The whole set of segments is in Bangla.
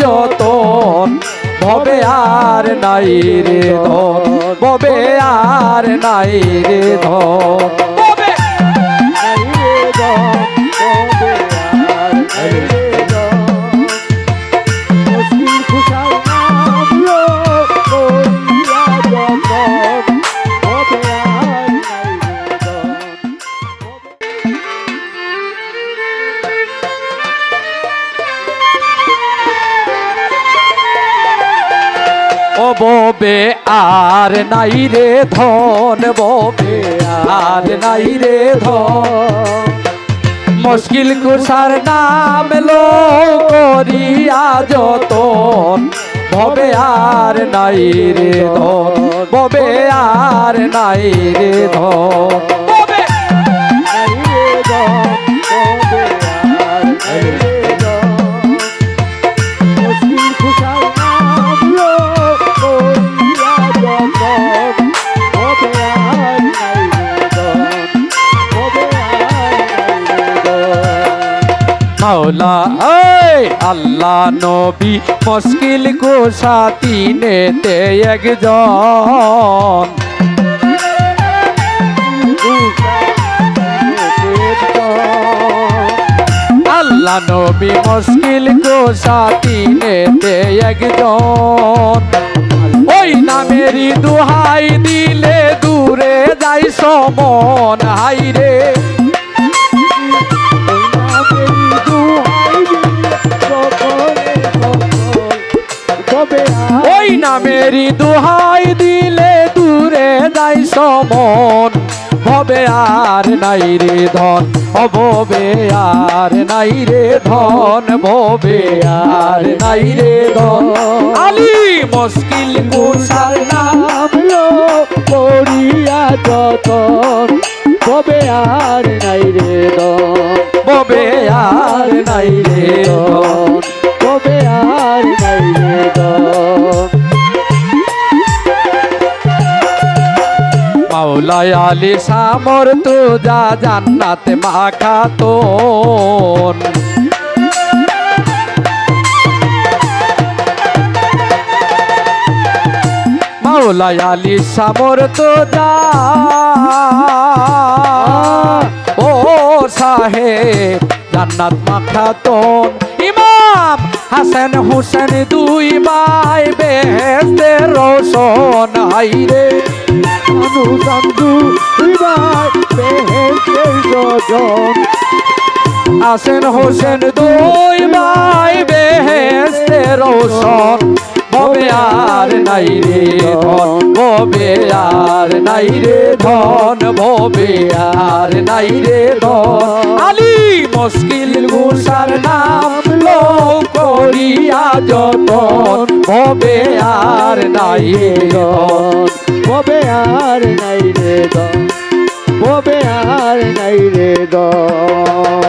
যতন ববে আর নাই রে ধন ভবে আর নাই রে ধন। ববে আর নাই রে ধন, ববে আর নাই রে ধন। মুশকিল কুসার নাম লো করিয়া যতন, ববে আর নাই রে ধন, ববে আর নাই রে ধন। এই আল্লাহ নবী মুশকিল কুসা তিনেতে একজন। আল্লাহ নবী মুশকিল কুসা তিনেতে একজন। ওই নামেরই দুহাই দিলে দূরে যাই সমন, হাইরে। ওই নামেরই দুহাই দিলে দূরে যাই সমন। হবে আর নাই রে ধন, অববে আর নাই রে ধন, ভবে আর নাই রে ধন। আলী মুশকিল কুসার নাম করিয়া যতন কবে আর নাই রে দন ববে আর নাই রে ধন। আলী সামর তু যা জান্নাতে মাখাতন মাওলায় আলী সামর তু যা ও সাহেব, জান্নাত মাখাতন ইমাম হাসান হুসেন দুই ভাই বেহেস্তে রোশন হাইরে সজন। হোসেন দুই ভাই বেহেস্তে রোশন ববে আর নাই রে ধন, ববে আর নাই রে ধন, ববে আর নাই রে ধন। আলী মুশকিল গুসার নাম লো করিয়া যতন, ববে আর নাই রে ধন। কবে আর নাই রে দন কবে আর নাই রে দন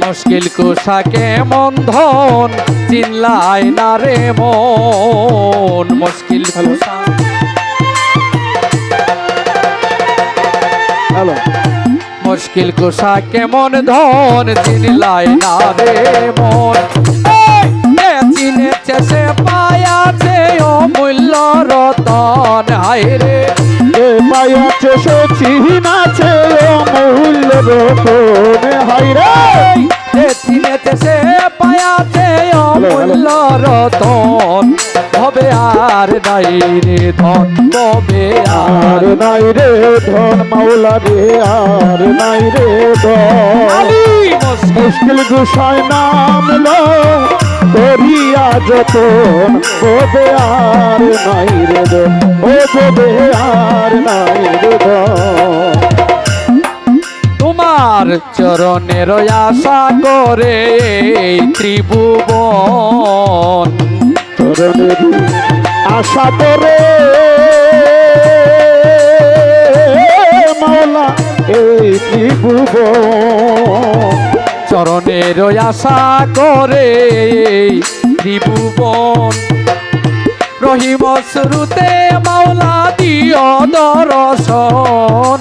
মুশকিল কুসা কেমন ধন চিনলাই না রে মন। মুশকিল কুসা হ্যালো। মুশকিল কুসা কেমন ধন চিনলাই না রে মন। চিনেছে সে পায়াছে অমূল্য রতন হায় রে। এ পায়াছে সে চিনাছে অমূল্য রতন হাই রে। এ চিনেছে সে পায়াছে অমূল্য রতন হবে আর নাই রে ধন হবে আর নাই রে ধন মাওলা রে আর নাই রে ধন। মুশকিল। গুসাই নাম লো। করিয়া যতন ওবে আর নাই রে ও বোবে আর নাই রে তোমার চরণের আশা করে ত্রিভুবন। চরণের আশা করে মাওলা এই ত্রিভুবন। চরণের আশা করে ত্রিভুবন রহিম শ্রুতে মাওলা দিও দর্শন।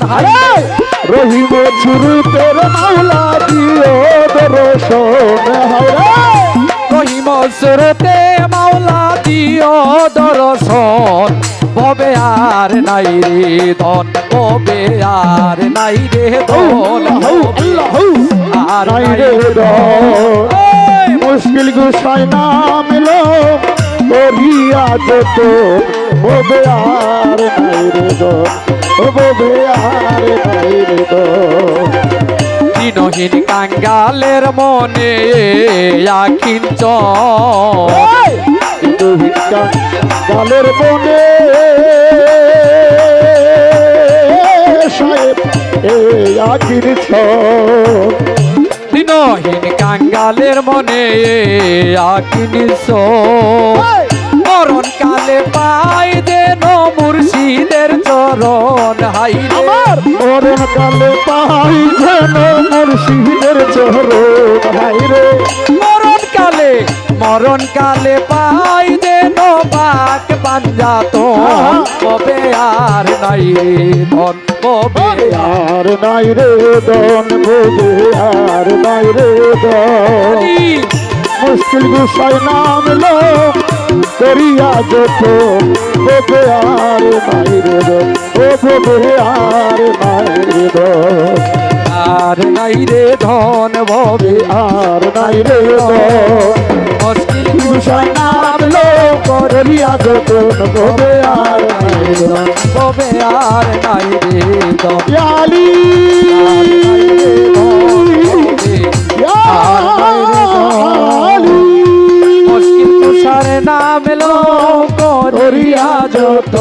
রহিম ছুরুতের মাওলা দিও দর্শন। রহিম হসরতে মাওলা দিও দর্শন। ববে আর নাই রে ধন ববে আর নাই রে ধন। ববে আর মুশকিল গুসাই নাম লো করিয়া যত আর আর দিনহীন কাঙ্গালের মনে আখিঞ্চ কিন্তু ভিক্ষা গালের সাহেব এ আখির মনে আখিনিস মরণ কালে পাই দেন মুর্শিদের চরণ হাই মরণ কালে পাই দেন মুর্শিদের চরণ হাই রে। মরণ কালে পাই দেন বাক পাঞ্জাত কবে আর নাই রে ধন, কবে আর নাই রে দন বোঝে আর নাই রে দন মুশকিল গুসাই নাম লো করিয়া যত বোঝে আর নাই রে ও বোঝে আর নাই রে দন আর নাই রে ধন ভবে আর নাই রে মুশকিল গুসাই নাম লো করিয়া যত বোঝে আর নাই রে কবে আর নাই রে ধন। ইয়ালি মুশকিল করিয়া যত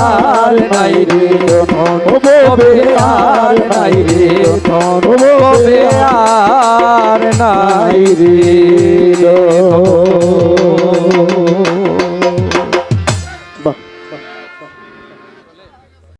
আর নাই রে। হবে আর নাই রে। হবে আর নাই রে।